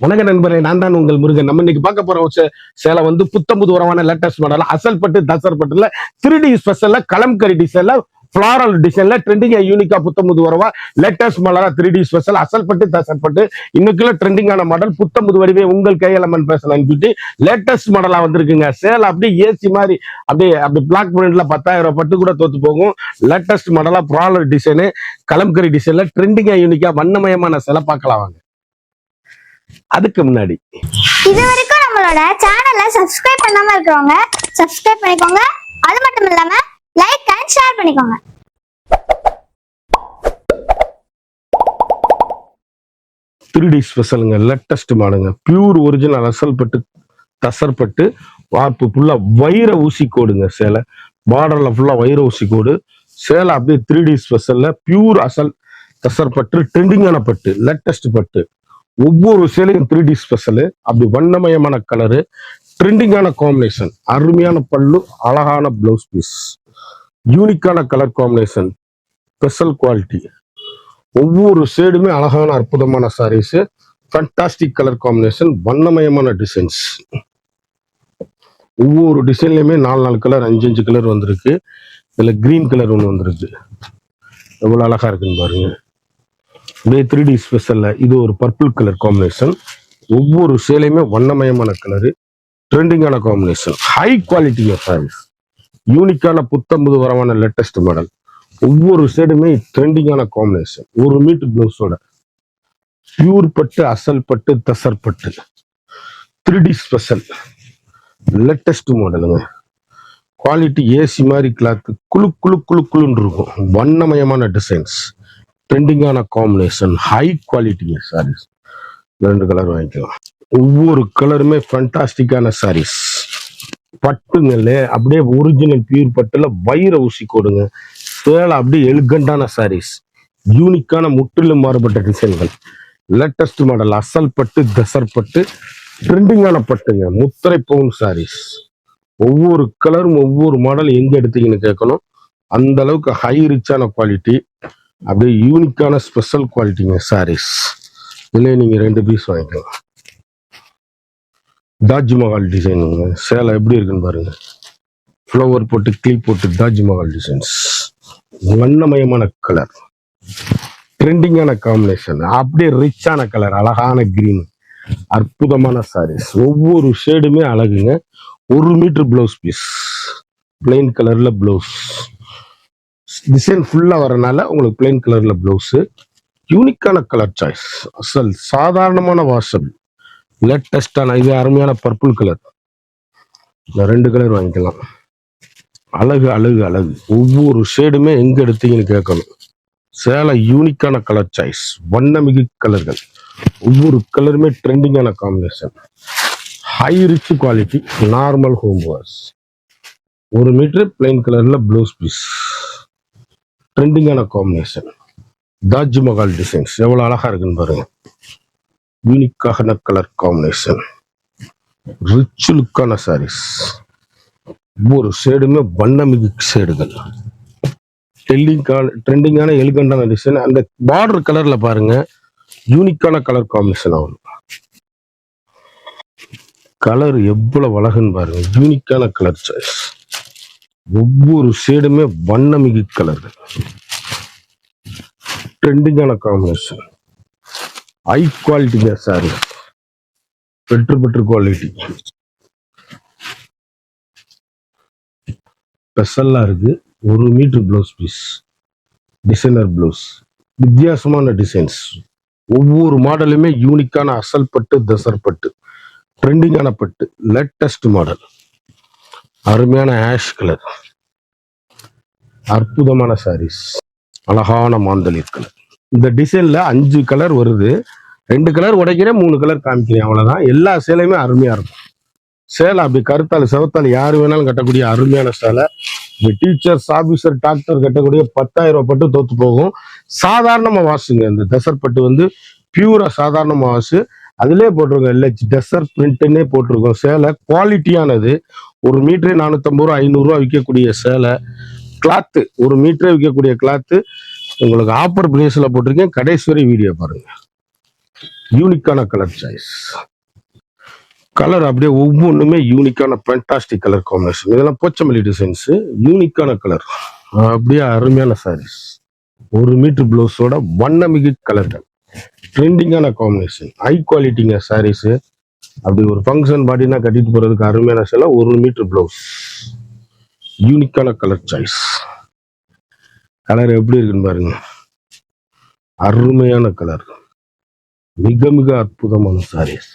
வணக்க நண்பரே நான் தான் உங்கள் முருகன். நம்ம இன்னைக்கு பார்க்க போற ஒரு சே- சேலை வந்து புத்தம்புது உரமான லேட்டஸ்ட் மாடல் அசல் பட்டு தசர் பட்டுல த்ரீ டி ஸ்பெஷல்ல கலம்கரி டிசைன்ல ஃபிளாரல் டிசைன்ல ட்ரெண்டிங் யூனிக்கா புத்தம்புது உரவா லேட்டஸ்ட் மாடலா த்ரீ டி ஸ்பெஷல் அசல் பட்டு தசர் பட்டு. இன்னைக்குள்ள ட்ரெண்டிங்கான மாடல் புத்தம்புது வடிவே உங்கள் கையலமன் பேசலாம்னு சொல்லிட்டு லேட்டஸ்ட் மாடலா வந்திருக்குங்க. சேலை அப்படியே ஏசி மாதிரி அப்படியே அப்படி பிளாக் பிரிண்ட்ல பத்தாயிரம் ரூபாய் பட்டு கூட தோத்து போகும். லேட்டஸ்ட் மாடலா ப்ராலர் டிசைனு கலம்கரி டிசைன்ல ட்ரெண்டிங்கா யூனிக்கா வண்ணமயமான சேலை பார்க்கலாம் வாங்க. அதுக்கு முன்னாடி. இது வரைக்கும் நம்மளோட சேனலை சப்ஸ்கிரைப் பண்ணாம இருக்கிறவங்க சப்ஸ்கிரைப் பண்ணிக்கோங்க. அது மட்டும் இல்லாம லைக் அண்ட் ஷேர் பண்ணிக்கோங்க. த்ரீ டி ஸ்பெஷலுங்க லேட்டஸ்ட் மாடுங்க பியூர் ஒரிஜினல் அசல் பட்டு தசர் பட்டு வார்ப்பு ஃபுல்லா வைர ஊசி கோடுங்க சேலை. பார்டர்ல ஃபுல்லா வைர ஊசி கோடு. சேலை அப்படியே த்ரீ டி ஸ்பெஷல்ல பியூர் அசல் தசர் பட்டு ட்ரெண்டிங்கான பட்டு லேட்டஸ்ட் பட்டு. ஒவ்வொரு சேலையும் த்ரீ டி ஸ்பெஷலு அப்படி வண்ணமயமான கலரு ட்ரெண்டிங்கான காம்பினேஷன் அருமையான பல்லு அழகான பிளவுஸ் பீஸ் யூனிக்கான கலர் காம்பினேஷன் ஸ்பெஷல் குவாலிட்டி ஒவ்வொரு ஷேடுமே அழகான அற்புதமான சாரீஸு ஃபண்டாஸ்டிக் கலர் காம்பினேஷன் வண்ணமயமான டிசைன்ஸ் ஒவ்வொரு டிசைன்லையுமே நாலு நாலு கலர் அஞ்சு அஞ்சு கலர் வந்திருக்கு. இதில் க்ரீன் கலர் ஒன்று வந்திருக்கு. எவ்வளோ அழகாக இருக்குன்னு பாருங்கள் இதே த்ரீ டி ஸ்பெஷலில் இது ஒரு பர்பிள் கலர் காம்பினேஷன் ஒவ்வொரு சேலையுமே வண்ணமயமான கலரு ட்ரெண்டிங்கான காம்பினேஷன் ஹை குவாலிட்டி சாரீஸ் யூனிக்கான புத்தம்புது வரமான லேட்டஸ்ட் மாடல் ஒவ்வொரு சைடுமே ட்ரெண்டிங்கான காம்பினேஷன் ஒரு மீட்டர் பிளவுஸோட பியூர் பட்டு அசல் பட்டு தசர் பட்டு. த்ரீ டி ஸ்பெஷல் லேட்டஸ்ட் மாடலுங்க குவாலிட்டி ஏசி மாதிரி கிளாத்து குழு குழு குளு குளுன்னு இருக்கும். வண்ணமயமான டிசைன்ஸ் ட்ரெண்டிங்கான காம்பினேஷன் ஹை குவாலிட்டிங்க சாரீஸ் ரெண்டு கலர் வாங்கிக்கலாம். ஒவ்வொரு கலருமே ஃபண்டாஸ்டிக்கான சாரீஸ் பட்டுங்களே அப்படியே ஒரிஜினல் பியூர் பட்டுல வைர ஊசி கொடுங்க சேலை அப்படியே எலிகண்டான சாரீஸ் யூனிக்கான முற்றிலும் மாறுபட்ட டிசைன்கள் லேட்டஸ்ட் மாடல் அசல் பட்டு தசர் பட்டு ட்ரெண்டிங்கான பட்டுங்க முத்திரை பவுன் சாரீஸ் ஒவ்வொரு கலரும் ஒவ்வொரு மாடல் எங்க எடுத்தீங்கன்னு கேட்கணும். அந்த அளவுக்கு ஹை ரிச்சான குவாலிட்டி அப்படியே யூனிக்கான ஸ்பெஷல் குவாலிட்டிங்க சாரீஸ் இதுலயே நீங்கள் ரெண்டு பீஸ் வாங்கிக்கலாம். தாஜ்மஹால் டிசைனுங்க சேலை எப்படி இருக்குன்னு பாருங்க. ஃப்ளவர் போட்டு கீழ் போட்டு தாஜ்மஹால் டிசைன்ஸ் வண்ணமயமான கலர் ட்ரெண்டிங்கான காம்பினேஷன் அப்படியே ரிச்சான கலர் அழகான கிரீன் அற்புதமான சாரீஸ் ஒவ்வொரு ஷேடுமே அழகுங்க. ஒரு மீட்டர் ப்ளவுஸ் பீஸ் பிளெயின் கலரில் ப்ளவுஸ் டிசைன் ஃபுல்லாக வரனால உங்களுக்கு பிளைன் கலரில் ப்ளவுஸு யூனிக்கான கலர் சாய்ஸ் அசல் சாதாரணமான வாசல் லேட்டஸ்டான இது அருமையான பர்பிள் கலர் இந்த ரெண்டு கலர் வாங்கிக்கலாம். அழகு அழகு அழகு. ஒவ்வொரு ஷேடுமே எங்கே எடுத்தீங்கன்னு கேட்கணும். சேலை யூனிக்கான கலர் சாய்ஸ் வண்ணமிகு கலர்கள் ஒவ்வொரு கலருமே ட்ரெண்டிங்கான combination high rich quality normal home wash ஒரு மீட்டர் பிளைன் கலரில் ப்ளவுஸ் பீஸ் ட்ரெண்டிங்கான காம்பினேஷன் தாஜ்மஹால் டிசைன்ஸ் எவ்வளோ அழகா இருக்குன்னு பாருங்க. யூனிக்கான கலர் காம்பினேஷன் ரிச் லுக்கான சாரீஸ் ஒவ்வொரு ஷேடுமே வண்ணமிகு ஷேடுகள் ட்ரெண்டிங்கான ட்ரெண்டிங்கான எலிகண்டான டிசைன் அந்த பார்டர் கலர்ல பாருங்க. யூனிக்கான கலர் காம்பினேஷன் ஆகும். கலர் எவ்வளவு அழகுன்னு பாருங்க. யூனிக்கான கலர் சாய்ஸ் ஒவ்வொரு ஷேடுமே வண்ணமிகு கலர்கள். ட்ரெண்டிங்கான காம்பினேஷன் ஹை குவாலிட்டிங்க சாரி பெட்ரு பெட்ரு குவாலிட்டி ஸ்பெஷலா இருக்கு. ஒரு meter blouse piece designer blouse வித்தியாசமான டிசைன்ஸ் ஒவ்வொரு மாடலுமே யூனிக்கான அசல் பட்டு தசர் பட்டு. ட்ரெண்டிங்கான பட்டு. லேட்டஸ்ட் மாடல் அருமையான ஆஷ் கலர் அற்புதமான சாரீஸ் அழகான மாந்தளிர் கலர் இந்த டிசைன்ல அஞ்சு கலர் வருது. ரெண்டு கலர் உடைக்கிறேன் மூணு கலர் காமிக்கிறேன். அவ்வளவுதான். எல்லா சேலையுமே அருமையா இருக்கும். சேலை அப்படி கருத்தாள் செவத்தாள் யார் வேணாலும் கட்டக்கூடிய அருமையான சேலை. இந்த டீச்சர்ஸ் ஆபீசர் டாக்டர் கட்டக்கூடிய பத்தாயிரம் ரூபாய் பட்டு தோத்து போகும். சாதாரணமா வாசுங்க இந்த டெசர் பட்டு வந்து பியூரா சாதாரணமா வாசு அதிலே போட்டிருக்கோம் இல்லை டெசர் பிரிண்ட்னே போட்டிருக்கோம் சேலை. குவாலிட்டியானது ஒரு மீட்டரே நானூற்றம்பது ரூபா ஐநூறுரூவா விற்கக்கூடிய சேலை. கிளாத்து ஒரு மீட்டரே விற்கக்கூடிய கிளாத்து உங்களுக்கு ஆப்பர் பிரைஸில் போட்டிருக்கேன். கடைசி வரை வீடியோ பாருங்க. யூனிக்கான கலர் சாய்ஸ் கலர் அப்படியே ஒவ்வொன்றுமே யூனிக்கான ஃபேண்டாஸ்டிக் கலர் காம்பினேஷன் இதெல்லாம் போச்சமல்லி டிசைன்ஸு யூனிக்கான கலர் அப்படியே அருமையான சாரீஸ் ஒரு மீட்டர் ப்ளவுஸோட வண்ணமிகு கலர்கள் ட்ரெண்டிங்கான காம்பினேஷன் ஹை குவாலிட்டிங்க சாரீஸு அப்படி ஒரு ஃபங்க்ஷன் பாட்டினா கட்டிட்டு போகிறதுக்கு அருமையான சில ஒரு மீட்டர் ப்ளவுஸ் யூனிக்கான கலர் சாய்ஸ் கலர் எப்படி இருக்குன்னு பாருங்க. அருமையான கலர் மிக மிக அற்புதமான சாரீஸ்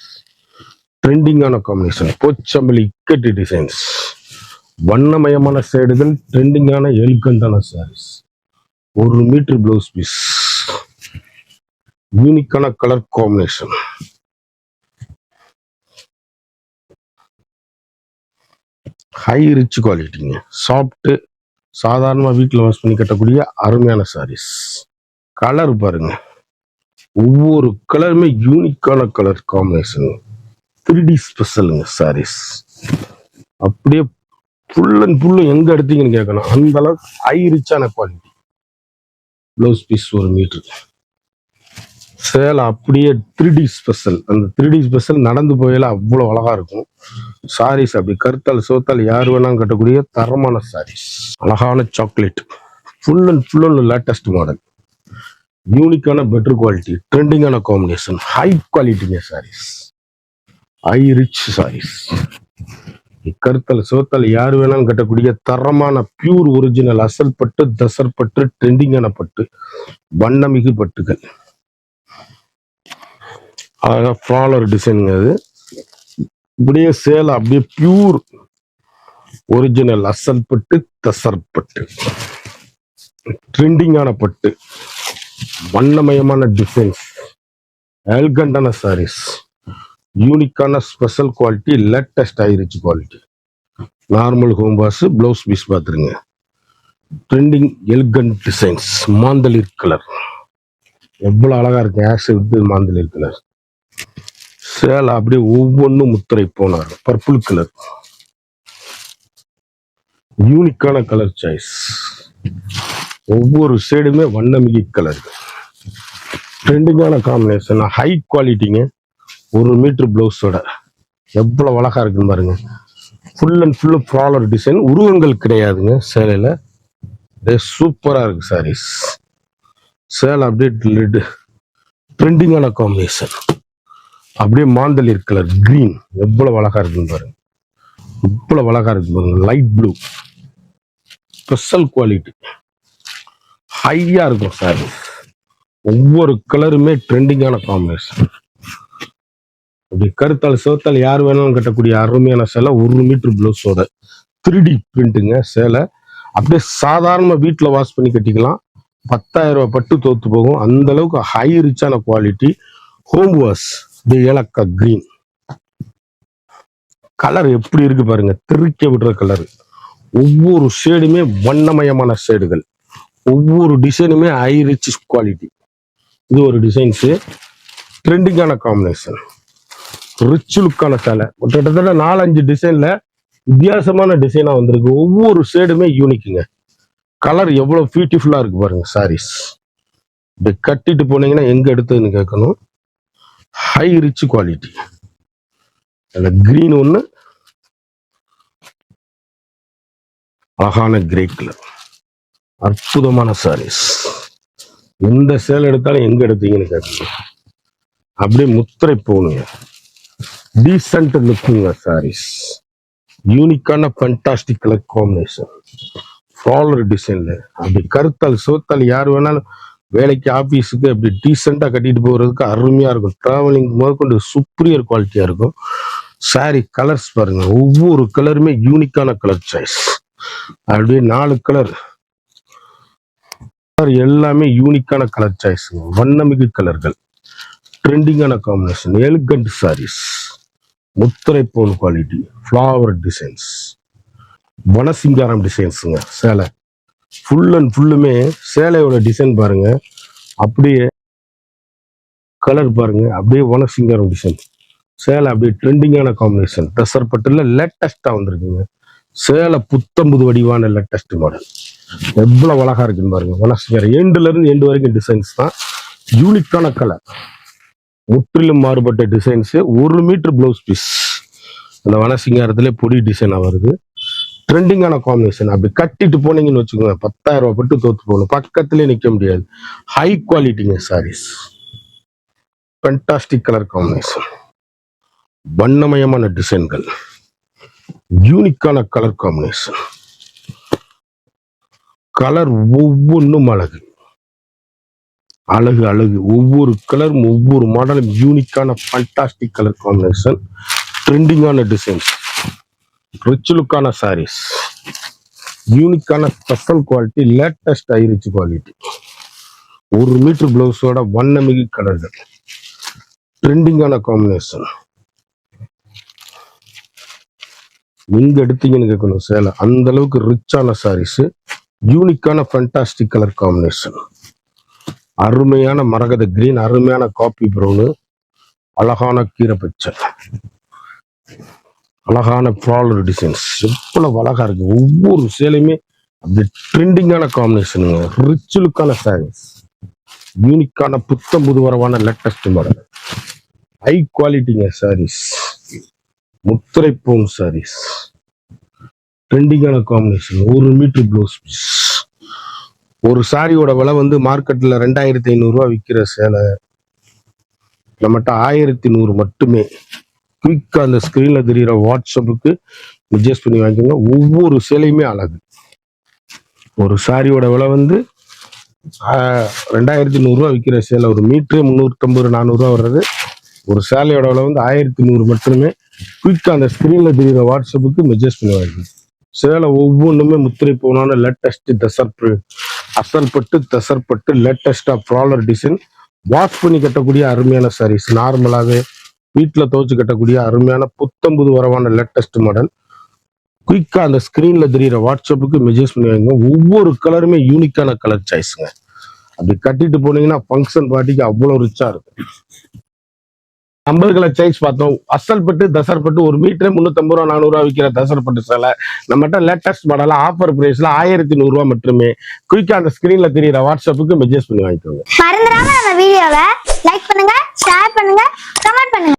ட்ரெண்டிங்கான காம்பினேஷன் போச்சம்பளி இக்கட்டு டிசைன்ஸ் வண்ணமயமான சேடுகள் ட்ரெண்டிங்கான எல்கண்டான சாரீஸ் ஒரு மீட்டர் ப்ளவுஸ் பீஸ் யூனிக்கான கலர் காம்பினேஷன் ஹை ரிச் குவாலிட்டிங்க சாஃப்ட் சாதாரணமாக வீட்டில் வாஷ் பண்ணி கட்டக்கூடிய அருமையான சாரீஸ் கலர் பாருங்க. ஒவ்வொரு கலருமே யூனிக்கான கலர் காம்பினேஷன் த்ரீ டி ஸ்பெஷலுங்க சாரீஸ் அப்படியே ஃபுல் அண்ட் ஃபுல்லும் எங்க எடுத்தீங்கன்னு கேட்கணும் அந்த அளவுக்கு ஹை ரிச்சான குவாலிட்டி ப்ளவுஸ் பீஸ் ஒரு மீட்ரு சேலை அப்படியே த்ரீ டி ஸ்பெஷல் அந்த த்ரீ டி ஸ்பெஷல் நடந்து போயில அவ்வளோ அழகா இருக்கும். சாரீஸ் அப்படி கருத்தால் சோத்தால் யார் வேணாலும் கட்டக்கூடிய தரமான சாரீஸ் அழகான chocolate full and full and latest model யூனிக்கான பெட்டர் குவாலிட்டி ட்ரெண்டிங்கான காம்பினேஷன் ஹை குவாலிட்டிங்க சாரீஸ் ஹை ரிச் சாரீஸ் கருத்தல் சோத்தல் யார் வேணாலும் கட்டக்கூடிய தரமான பியூர் ஒரிஜினல் அசல் பட்டு தசர் பட்டு ட்ரெண்டிங்கான பட்டு வண்ணமிகு பட்டுகள். அழகாக ஃப்ளாலர் டிசைனுங்க அது இப்படியே சேலை அப்படியே பியூர் ஒரிஜினல் அசல் பட்டு தசர் பட்டு. ட்ரெண்டிங்கான பட்டு. வண்ணமயமான டிசைன்ஸ் எல்கண்டான சாரீஸ் யூனிக்கான ஸ்பெஷல் குவாலிட்டி லேட்டஸ்ட் ஆயிருச்சு quality normal home wash blouse piece பார்த்துருங்க ட்ரெண்டிங் எல்கன் டிசைன்ஸ் மாந்தளிர் கலர் எவ்வளோ அழகாக இருக்கு. ஆஷ் வித் மாந்தளிர் கலர் சேலை அப்படியே ஒவ்வொன்றும் முத்திரை போனார் பர்பிள் கலர் யூனிக்கான கலர் சாய்ஸ் ஒவ்வொரு சைடுமே வண்ணமிகு கலர் ட்ரெண்டிங்கான காம்பினேஷன் ஹை குவாலிட்டிங்க ஒரு மீட்டர் பிளவுஸோட எவ்வளோ அழகா இருக்குன்னு பாருங்க. Full and full floral design உருவங்கள் கிடையாதுங்க சேலையில். சூப்பராக இருக்கு சாரீஸ் சேலை அப்படியே லிட் ட்ரெண்டிங்கான காம்பினேஷன் அப்படியே மாந்தளிர் கலர் கிரீன் எவ்வளவு அழகா இருக்குன்னு பாருங்க இவ்வளவு அழகா இருக்கு பாருங்க. லைட் ப்ளூ ஸ்பெஷல் குவாலிட்டி ஹையா இருக்கும் சார் ஒவ்வொரு கலருமே ட்ரெண்டிங்கான காம்பினேஷன் அப்படி கருத்தால் சிவத்தால் யார் வேணாலும் கட்டக்கூடிய அருமையான சேலை ஒரு மீட்டர் பிளவுஸோட த்ரீ டி பிரிண்ட்டுங்க சேலை. அப்படியே சாதாரண வீட்டில் வாஷ் பண்ணி கட்டிக்கலாம். பத்தாயிரம் ரூபாய் பட்டு தோத்து போகும். அந்த அளவுக்கு ஹை ரிச்சான குவாலிட்டி ஹோம் வாஷ் தி ஏலக்கா கிரீன் கலர் எப்படி இருக்கு பாருங்க. திருக்க விடுற கலர் ஒவ்வொரு ஷேடுமே வண்ணமயமான ஷேடுகள் ஒவ்வொரு டிசைனுமே ஹை ரிச் குவாலிட்டி இது ஒரு டிசைன்ஸு ட்ரெண்டிங்கான காம்பினேஷன் ரிச் லுக்கான சேலை கிட்டத்தட்ட நாலஞ்சு டிசைன்ல வித்தியாசமான டிசைனா வந்திருக்கு. ஒவ்வொரு ஷேடுமே யூனிக்குங்க கலர் எவ்வளவு பியூட்டிஃபுல்லா இருக்கு பாருங்க சாரீஸ் இப்படி கட்டிட்டு போனீங்கன்னா எங்க எடுத்ததுன்னு கேட்கணும். ஹை ரிச் குவாலிட்டி அந்த கிரீன் ஒன்று அழகான கிரே கலர் அற்புதமான சாரீஸ் எந்த சேலை எடுத்தாலும் எங்க எடுத்தீங்கன்னு கேட்கணும். அப்படியே முத்திரை போகணுங்க. டீசென்ட் லுக்குங்க சாரீஸ் யூனிக்கான ஃபண்டாஸ்டிக் கலர் காம்பினேஷன் ஃபாலர் டிசைன்ல அப்படி கருத்தால் சோத்தால் யார் வேணாலும் வேலைக்கு ஆஃபீஸுக்கு அப்படி டீசெண்டாக கட்டிட்டு போகிறதுக்கு அருமையாக இருக்கும். ட்ராவலிங் முதற்கொண்டு சுப்ரியர் குவாலிட்டியாக இருக்கும். சாரி கலர்ஸ் பாருங்க. ஒவ்வொரு கலருமே யூனிக்கான கலர் சாய்ஸ் அப்படியே நாலு கலர் எல்லாமே யூனிக்கான கலர் சாய்ஸுங்க வண்ணமிகு கலர்கள் ட்ரெண்டிங்கான காம்பினேஷன் எலிகண்ட் சாரீஸ் முத்திரை போல் குவாலிட்டி ஃப்ளவர் டிசைன்ஸ் வனசிங்காரம் டிசைன்ஸுங்க சேலை. ஃபுல் அண்ட் ஃபுல்லுமே சேலையோட டிசைன் பாருங்க. அப்படியே கலர் பாருங்க. அப்படியே வனசிங்காரம் டிசைன் சேலை அப்படியே ட்ரெண்டிங்கான காம்பினேஷன் டசர் பட்டில் லேட்டஸ்டா வந்திருக்குங்க. சேலை புத்தம்புது வடிவான லேட்டஸ்ட் மாடல் எவ்வளவு அழகா இருக்குன்னு பாருங்க. வனசிங்காரம் எண்டுல இருந்து எண்டு வரைக்கும் டிசைன்ஸ் தான். யூனிக்கான கலர் முற்றிலும் மாறுபட்ட டிசைன்ஸ் ஒரு மீட்ரு ப்ளவுஸ் பீஸ் அந்த வனசிங்காரத்திலே பொடி டிசைனாக வருது. ட்ரெண்டிங்கான காம்பினேஷன் அப்படி கட்டிட்டு போனீங்கன்னு வச்சுக்கோங்க பத்தாயிரம் ரூபாய் பட்டு தோத்து போகணும். பக்கத்துலயே நிற்க முடியாது. ஹை குவாலிட்டிங்க சாரீஸ் ஃபென்டாஸ்டிக் கலர் காம்பினேஷன் வண்ணமயமான டிசைன்கள் யூனிக்கான கலர் காம்பினேஷன் கலர் ஒவ்வொன்றும் அழகு. அழகு அழகு. ஒவ்வொரு கலரும் ஒவ்வொரு மாடலும் யூனிக்கான ஃபண்டாஸ்டிக் கலர் காம்பினேஷன் ட்ரெண்டிங்கான டிசைன்ஸ் ரிச் லுக்கான சாரீஸ் யூனிக்கான special quality latest high rich quality ஒரு மீட்டர் பிளவுஸோட வண்ணமிகு கலர்கள் ட்ரெண்டிங்கான காம்பினேஷன் எங்க எடுத்தீங்கன்னு கேட்கணும் சேலை. அந்த அளவுக்கு ரிச்சான சாரீஸ் யூனிக்கான ஃபண்டாஸ்டிக் கலர் காம்பினேஷன் அருமையான மரகத கிரீன் அருமையான காப்பி ப்ரௌனு அழகான கீரை பச்சை. அழகான ஃபாலர் டிசைன்ஸ் எவ்வளவு அழகா இருக்கு. ஒவ்வொரு சேலையுமே அப்படி ட்ரெண்டிங்கான காம்பினேஷனுங்க ரிச் லுக்கான சாரீஸ் யூனிக்கான புத்தம் புதுவரவான லேட்டஸ்ட் மாடல் ஹை குவாலிட்டிங்க சாரீஸ் முத்திரை போம் சாரீஸ் ட்ரெண்டிங்கான காம்பினேஷன் ஒரு மீட்டர் ப்ளவுஸ் பீஸ் ஒரு சாரியோட விலை வந்து மார்க்கெட்டில் ரெண்டாயிரத்தி ஐநூறுரூவா விற்கிற சேலை. நம்மகிட்ட ஆயிரத்தி நூறு மட்டுமே. குயிக்காக அந்த ஸ்க்ரீனில் தெரிகிற வாட்ஸ்அப்புக்கு அட்ஜஸ்ட் பண்ணி வாங்கிக்கோங்க. ஒவ்வொரு சேலையுமே அழகு. ஒரு சாரியோட விலை வந்து ரெண்டாயிரத்தி நூறுரூவா விற்கிற சேலை. ஒரு மீட்ரு முந்நூற்றம்பது நானூறுரூவா வர்றது. ஒரு சேலையோட விலை வந்து ஆயிரத்தி நூறு மட்டுமே. குயிக்காக அந்த ஸ்க்ரீனில் தெரிகிற வாட்ஸ்அப்புக்கு மெஜஸ் பண்ணி வாங்கிக்கோங்க. சேலை ஒவ்வொன்றுமே முத்திரை போனான லேட்டஸ்ட் தசர்ப்பு அசல்பட்டு தசர்பட்டு லேட்டஸ்டாக ப்ராலர் டிசைன் வாஷ் பண்ணி கட்டக்கூடிய அருமையான சாரீஸ் நார்மலாகவே வீட்டில் துவச்சி கட்டக்கூடிய அருமையான புத்தம்புது வரவான லேட்டஸ்ட் மாடல் குயிக்காக அந்த ஸ்க்ரீனில் தெரிகிற வாட்ஸ்அப்புக்கு மெசேஜ் பண்ணுவாங்க ஒவ்வொரு கலருமே யூனிக்கான கலர் சாய்ஸுங்க அப்படி கட்டிட்டு போனீங்கன்னா ஃபங்க்ஷன் பார்ட்டிக்கு அவ்வளோ ரிச்சாக இருக்கும். ஐம்பது கலர் சைஸ் பார்த்தோம். அசல்பட்டு தசர்பட்டு ஒரு மீட்டர் முந்நூற்றம்பது ரூபா நானூறுரூவா விற்கிற தசர்பட்டு சேலை. நம்மகிட்ட லேட்டஸ்ட் மாடலாக ஆஃபர் ப்ரைஸில் ஆயிரத்தி நூறுரூவா மட்டுமே. குயிக்காக அந்த ஸ்க்ரீனில் தெரியுற வாட்ஸ்அப்புக்கு மெசேஜ் பண்ணி வாங்கிக்கோங்க. மறந்துடாம நம்ம வீடியோவை லைக் பண்ணுங்க ஷேர் பண்ணுங்க கமெண்ட் பண்ணுங்க.